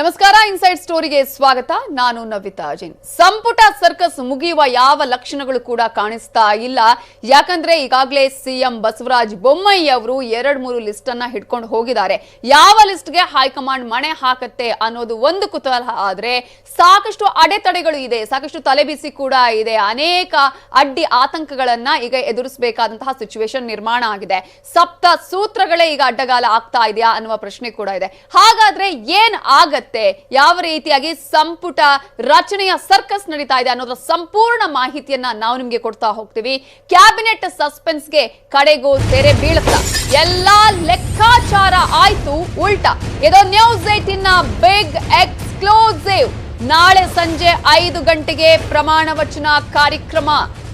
ನಮಸ್ಕಾರ ಇನ್ಸೈಡ್ ಸ್ಟೋರಿಗೆ ಸ್ವಾಗತ. ನಾನು ನವಿತಾ ಜೈನ್. ಸಂಪುಟ ಸರ್ಕಸ್ ಮುಗಿಯುವ ಯಾವ ಲಕ್ಷಣಗಳು ಕೂಡ ಕಾಣಿಸ್ತಾ ಇಲ್ಲ. ಯಾಕಂದ್ರೆ ಈಗಾಗಲೇ ಸಿಎಂ ಬಸವರಾಜ ಬೊಮ್ಮಾಯಿ ಅವರು ಎರಡ್ ಮೂರು ಲಿಸ್ಟ್ ಅನ್ನ ಹಿಡ್ಕೊಂಡು ಹೋಗಿದ್ದಾರೆ. ಯಾವ ಲಿಸ್ಟ್ಗೆ ಹೈಕಮಾಂಡ್ ಮಣೆ ಹಾಕತ್ತೆ ಅನ್ನೋದು ಒಂದು ಕುತೂಹಲ. ಆದ್ರೆ ಸಾಕಷ್ಟು ಅಡೆತಡೆಗಳು ಇದೆ, ಸಾಕಷ್ಟು ತಲೆಬಿಸಿ ಕೂಡ ಇದೆ. ಅನೇಕ ಅಡ್ಡಿ ಆತಂಕಗಳನ್ನ ಈಗ ಎದುರಿಸಬೇಕಾದಂತಹ ಸಿಚುವೇಶನ್ ನಿರ್ಮಾಣ ಆಗಿದೆ. ಸಪ್ತ ಸೂತ್ರಗಳೇ ಈಗ ಅಡ್ಡಗಾಲ ಆಗ್ತಾ ಇದೆಯಾ ಅನ್ನುವ ಪ್ರಶ್ನೆ ಕೂಡ ಇದೆ. ಹಾಗಾದ್ರೆ ಏನ್ ಆಗತ್ತೆ? ಯಾವ ರೀತಿಯಾಗಿ ಸಂಪುಟ ರಚನೆಯ ಸರ್ಕಸ್ ನಡೀತಾ ಇದೆ ಅನ್ನೋದ್ರ ಸಂಪೂರ್ಣ ಮಾಹಿತಿಯನ್ನ ನಾವು ನಿಮ್ಗೆ ಕೊಡ್ತಾ ಹೋಗ್ತೀವಿ. ಕ್ಯಾಬಿನೆಟ್ ಸಸ್ಪೆನ್ಸ್ಗೆ ಕಡೆಗೂ ತೆರೆ ಬೀಳುತ್ತಾ. ಎಲ್ಲಾ ಲೆಕ್ಕಾಚಾರ ಆಯ್ತು, ಉಲ್ಟಾ. ಇದು ನ್ಯೂಸ್ನ ಬಿಗ್ ಎಕ್ಸ್ಕ್ಲೂಸಿವ್ ನಾಳೆ ಸಂಜೆ ಐದು ಗಂಟೆಗೆ ಪ್ರಮಾಣ ವಚನ ಕಾರ್ಯಕ್ರಮ.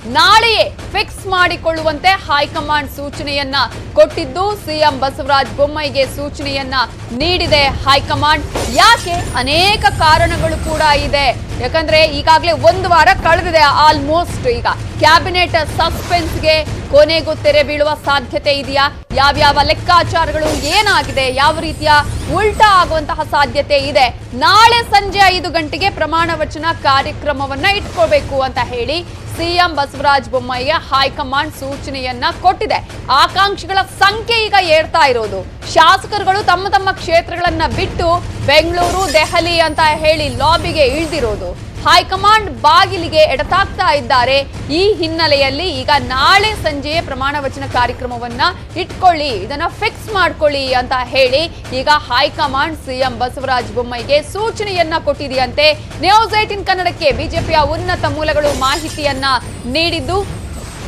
ನಾಳೆಯೇ ಫಿಕ್ಸ್ ಮಾಡಿಕೊಳ್ಳುವಂತೆ ಹೈಕಮಾಂಡ್ ಸೂಚನೆಯನ್ನ ಕೊಟ್ಟಿದ್ದು ಸಿಎಂ ಬಸವರಾಜ ಬೊಮ್ಮಾಯಿಗೆ ಸೂಚನೆಯನ್ನ ನೀಡಿದೆ ಹೈಕಮಾಂಡ್. ಯಾಕೆ ಅನೇಕ ಕಾರಣಗಳು ಕೂಡ ಇದೆ. ಯಾಕಂದ್ರೆ ಈಗಾಗಲೇ ಒಂದು ವಾರ ಕಳೆದಿದೆ ಆಲ್ಮೋಸ್ಟ್ ಈಗ. ಕ್ಯಾಬಿನೆಟ್ ಸಸ್ಪೆನ್ಸ್ಗೆ ಕೊನೆಗೂ ತೆರೆ ಬೀಳುವ ಸಾಧ್ಯತೆ ಇದೆಯಾ? ಯಾವ್ಯಾವ ಲೆಕ್ಕಾಚಾರಗಳು ಏನಾಗಿದೆ? ಯಾವ ರೀತಿಯ ಉಲ್ಟಾ ಆಗುವಂತಹ ಸಾಧ್ಯತೆ ಇದೆ? ನಾಳೆ ಸಂಜೆ ಐದು ಗಂಟೆಗೆ ಪ್ರಮಾಣ ವಚನ ಕಾರ್ಯಕ್ರಮವನ್ನ ಇಟ್ಕೋಬೇಕು ಅಂತ ಹೇಳಿ ಸಿಎಂ ಬಸವರಾಜ ಬೊಮ್ಮಾಯಿಗೆ ಹೈಕಮಾಂಡ್ ಸೂಚನೆಯನ್ನ ಕೊಟ್ಟಿದೆ. ಆಕಾಂಕ್ಷಿಗಳ ಸಂಖ್ಯೆ ಈಗ ಏರ್ತಾ ಇರೋದು. ಶಾಸಕರುಗಳು ತಮ್ಮ ತಮ್ಮ ಕ್ಷೇತ್ರಗಳನ್ನ ಬಿಟ್ಟು ಬೆಂಗಳೂರು, ದೆಹಲಿ ಅಂತ ಹೇಳಿ ಲಾಬಿಗೆ ಇಳ್ದಿರೋದು. ಹೈಕಮಾಂಡ್ ಬಾಗಿಲಿಗೆ ಎಡತಾಗ್ತಾ ಇದ್ದಾರೆ. ಈ ಹಿನ್ನೆಲೆಯಲ್ಲಿ ಈಗ ನಾಳೆ ಸಂಜೆಯೇ ಪ್ರಮಾಣ ವಚನ ಕಾರ್ಯಕ್ರಮವನ್ನ ಇಟ್ಕೊಳ್ಳಿ. ಇದನ್ನ ಫಿಕ್ಸ್ ಮಾಡ್ಕೊಳ್ಳಿ ಅಂತ ಹೇಳಿ ಈಗ ಹೈಕಮಾಂಡ್ ಸಿಎಂ ಬಸವರಾಜ ಬೊಮ್ಮಾಯಿಗೆ ಸೂಚನೆಯನ್ನ ಕೊಟ್ಟಿದೆಯಂತೆ. ನ್ಯೂಸ್ ಏಟಿನ್ ಕನ್ನಡಕ್ಕೆ ಬಿಜೆಪಿಯ ಉನ್ನತ ಮೂಲಗಳು ಮಾಹಿತಿಯನ್ನ ನೀಡಿದ್ದು.